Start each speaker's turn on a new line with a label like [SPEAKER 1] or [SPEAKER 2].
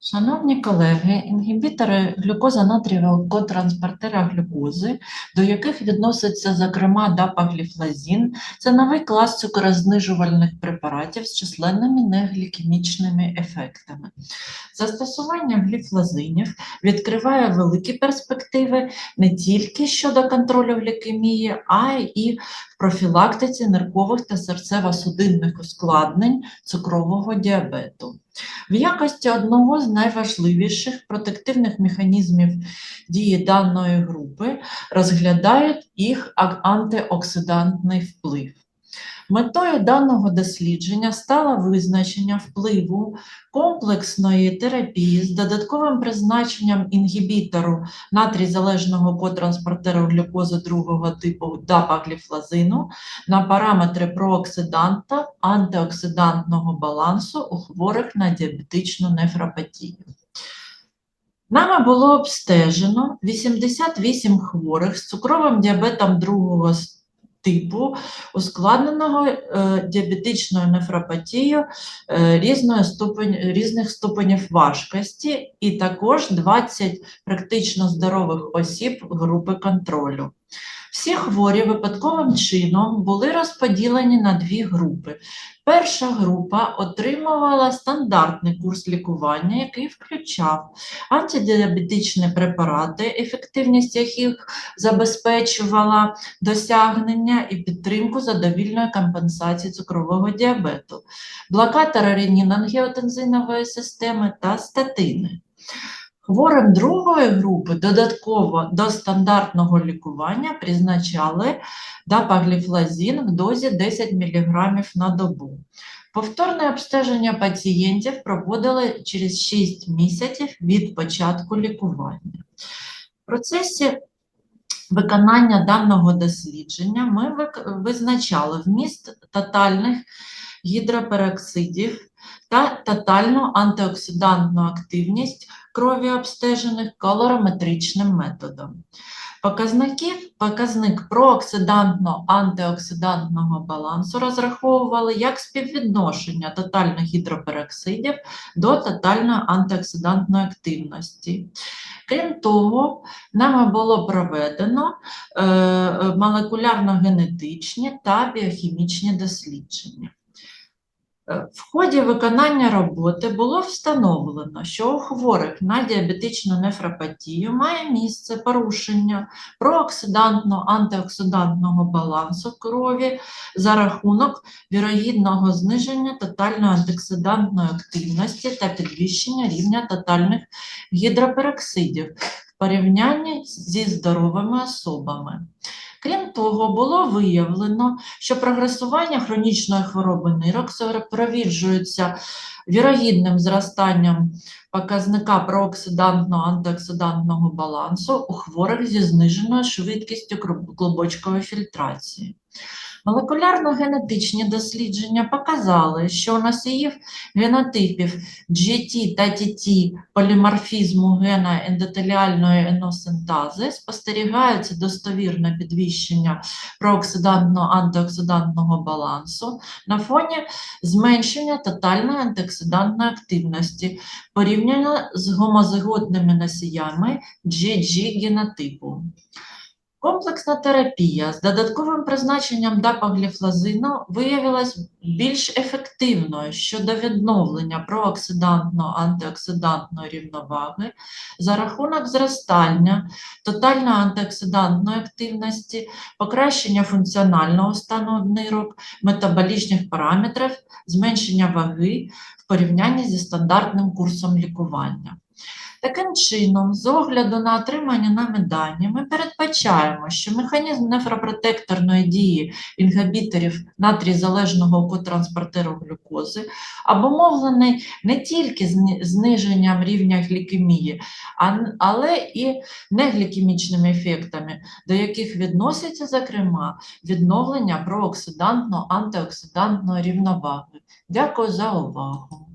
[SPEAKER 1] Шановні колеги, інгібітори глюкоза-натрієвого котранспортера глюкози, до яких відноситься, зокрема, дапагліфлазін, це новий клас цукорознижувальних препаратів з численними неглікемічними ефектами. Застосування гліфлазинів відкриває великі перспективи не тільки щодо контролю глікемії, а й в профілактиці ниркових та серцево-судинних ускладнень цукрового діабету. В якості одного з найважливіших протективних механізмів дії даної групи розглядають їх антиоксидантний вплив. Метою даного дослідження стало визначення впливу комплексної терапії з додатковим призначенням інгібітору натрій-залежного котранспортеру глюкози другого типу дапагліфлазину на параметри прооксиданта антиоксидантного балансу у хворих на діабетичну нефропатію. Нами було обстежено 88 хворих з цукровим діабетом другого типу, ускладненого е, діабетичною нефропатією е, ступень, різних ступенів важкості, і також 20 практично здорових осіб групи контролю. Всі хворі випадковим чином були розподілені на дві групи. Перша група отримувала стандартний курс лікування, який включав антидіабетичні препарати, ефективність яких забезпечувала досягнення і підтримку задовільної компенсації цукрового діабету, блокатори ренін-ангіотензинової системи та статини. Хворим другої групи додатково до стандартного лікування призначали дапагліфлазин в дозі 10 мг на добу. Повторне обстеження пацієнтів проводили через 6 місяців від початку лікування. В процесі виконання даного дослідження ми визначали вміст тотальних гідропероксидів та тотальну антиоксидантну активність крові обстежених колорометричним методом. Показники, показник прооксидантно-антиоксидантного балансу розраховували як співвідношення тотальних гідропероксидів до тотальної антиоксидантної активності. Крім того, нами було проведено е, е, молекулярно-генетичні та біохімічні дослідження. Е, В ході виконання роботи було встановлено, що у хворих на діабетичну нефропатію має місце порушення прооксидантно-антиоксидантного балансу крові за рахунок вірогідного зниження тотальної антиоксидантної активності та підвищення рівня тотальних гідропероксидів в порівнянні зі здоровими особами. Крім того, було виявлено, що прогресування хронічної хвороби нирок супроводжується вірогідним зростанням показника прооксидантного антиоксидантного балансу у хворих зі зниженою швидкістю клубочкової фільтрації. Молекулярно-генетичні дослідження показали, що у носіїв генотипів GT та TT поліморфізму гена ендотеліальної еносинтази спостерігається достовірне підвищення прооксидантно-антиоксидантного балансу на фоні зменшення тотальної антиоксидантної активності порівняно з гомозиготними носіями GG генотипу. Комплексна терапія з додатковим призначенням дапагліфлазину виявилась більш ефективною щодо відновлення прооксидантно-антиоксидантної рівноваги за рахунок зростання тотальної антиоксидантної активності, покращення функціонального стану нирок, метаболічних параметрів, зменшення ваги в порівнянні зі стандартним курсом лікування. Таким чином, з огляду на отримані нами дані, ми передбачаємо, що механізм нефропротекторної дії інгібіторів натрій-залежного котранспортеру глюкози обумовлений не тільки зниженням рівня глікемії, але і неглікемічними ефектами, до яких відносяться, зокрема, відновлення прооксидантно-антиоксидантної рівноваги. Дякую за увагу.